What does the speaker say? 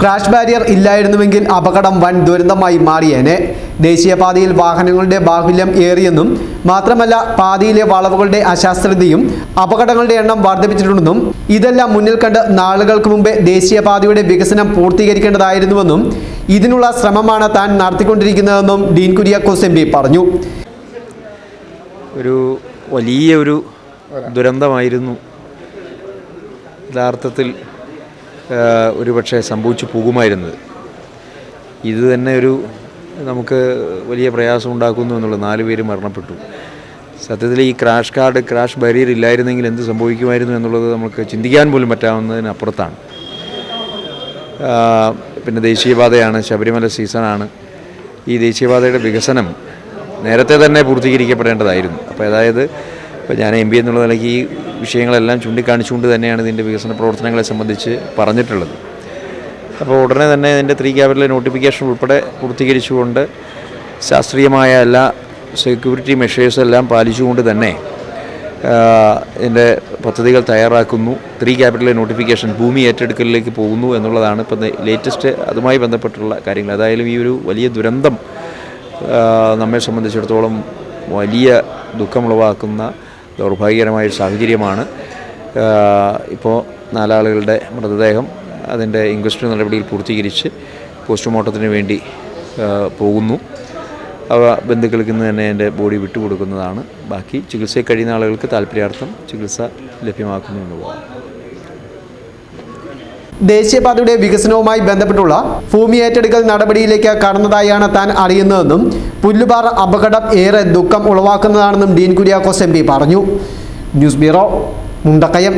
Crash barrier ഇല്ലായിരുന്നുവെങ്കിൽ അപകടം വൻ ദുരന്തമായി മാറിയേനെ. ദേശീയപാതയിൽ വാഹനങ്ങളുടെ ബാഹുല്യം ഏറിയെന്നും മാത്രമല്ല പാതയിലെ വളവുകളുടെ അശാസ്ത്രതയും അപകടങ്ങളുടെ എണ്ണം വർദ്ധിപ്പിച്ചിട്ടുണ്ടെന്നും ഇതെല്ലാം മുന്നിൽ കണ്ട് നാളുകൾക്ക് മുമ്പേ ദേശീയപാതയുടെ വികസനം പൂർത്തീകരിക്കേണ്ടതായിരുന്നുവെന്നും ഇതിനുള്ള ശ്രമമാണ് താൻ നടത്തിക്കൊണ്ടിരിക്കുന്നതെന്നും ഡീൻ കുര്യാക്കോസ് എം പി പറഞ്ഞു. ഒരു വലിയ ഒരു. ദുരന്തമായിരുന്നു. യഥാർത്ഥത്തിൽ ആ, ഒരു പക്ഷേ സംഭവിച്ചു പോകുമായിരുന്നത്. ഇത് തന്നെ ഒരു നമുക്ക് വലിയ പ്രയാസം ഉണ്ടാക്കുന്നു എന്നുള്ളത് നാല് പേര് മരണപ്പെട്ടു. സത്യത്തിൽ ഈ ക്രാഷ് കാർഡ് ക്രാഷ് ബാരിയർ ഇല്ലായിരുന്നെങ്കിൽ എന്ത് സംഭവിക്കുമായിരുന്നു എന്നുള്ളത് നമുക്ക് ചിന്തിക്കാൻ പോലും പറ്റാവുന്നതിനപ്പുറത്താണ്. പിന്നെ ദേശീയപാതയാണ് ശബരിമല സീസണാണ്. ഈ ദേശീയപാതയുടെ വികസനം നേരത്തെ തന്നെ പൂർത്തീകരിക്കപ്പെടേണ്ടതായിരുന്നു. അപ്പോൾ അതായത് ഇപ്പോൾ ഞാൻ എം പി എന്നുള്ള നിലയ്ക്ക് ഈ വിഷയങ്ങളെല്ലാം ചൂണ്ടിക്കാണിച്ചുകൊണ്ട് തന്നെയാണ് ഇതിന്റെ വികസന പ്രവർത്തനങ്ങളെ സംബന്ധിച്ച് പറഞ്ഞിട്ടുള്ളത്. അപ്പോൾ ഉടനെ തന്നെ ഇതിന്റെ ത്രീ ക്യാപിറ്റൽ നോട്ടിഫിക്കേഷൻ ഉൾപ്പെടെ പൂർത്തീകരിച്ചുകൊണ്ട് ശാസ്ത്രീയമായ എല്ലാ സെക്യൂരിറ്റി മെഷേഴ്സ് എല്ലാം പാലിച്ചുകൊണ്ട് തന്നെ ഇതിന്റെ പദ്ധതികൾ തയ്യാറാക്കുന്നു. ത്രീ ക്യാപിറ്റൽ നോട്ടിഫിക്കേഷൻ ഭൂമി ഏറ്റെടുക്കലിലേക്ക് പോകുന്നു എന്നുള്ളതാണ് ഇപ്പം ലേറ്റസ്റ്റ് അതുമായി ബന്ധപ്പെട്ടുള്ള കാര്യങ്ങൾ. അതായാലും ഈ ഒരു വലിയ ദുരന്തം നമ്മെ സംബന്ധിച്ചിടത്തോളം വലിയ ദുഃഖമുളവാക്കുന്ന ദൗർഭാഗ്യകരമായ സാഹചര്യമാണ്. ഇപ്പോൾ നാലാളുകളുടെ മൃതദേഹം അതിന്റെ ഇൻക്വസ്റ്റ് നടപടിയിൽ പൂർത്തീകരിച്ച് പോസ്റ്റ്മോർട്ടത്തിന് വേണ്ടി പോകുന്നു. അവ ബന്ധുക്കൾക്ക് ഇന്ന് തന്നെ എന്റെ ബോഡി വിട്ടുകൊടുക്കുന്നതാണ്. ബാക്കി ചികിത്സയിൽ കഴിയുന്ന ആളുകൾക്ക് താല്പര്യാർത്ഥം ചികിത്സ ലഭ്യമാക്കുന്നു എന്നുള്ളതാണ് ദേശീയപാതയുടെ വികസനവുമായി ബന്ധപ്പെട്ടുള്ള ഭൂമി ഏറ്റെടുക്കൽ നടപടിയിലേക്ക് കടന്നതായാണ് താൻ അറിയുന്നതെന്നും പുല്ലുപാറ അപകടം ഏറെ ദുഃഖം ഉളവാക്കുന്നതാണെന്നും ഡീൻ കുര്യാക്കോസ് എം പറഞ്ഞു. News bureau Mundakayam.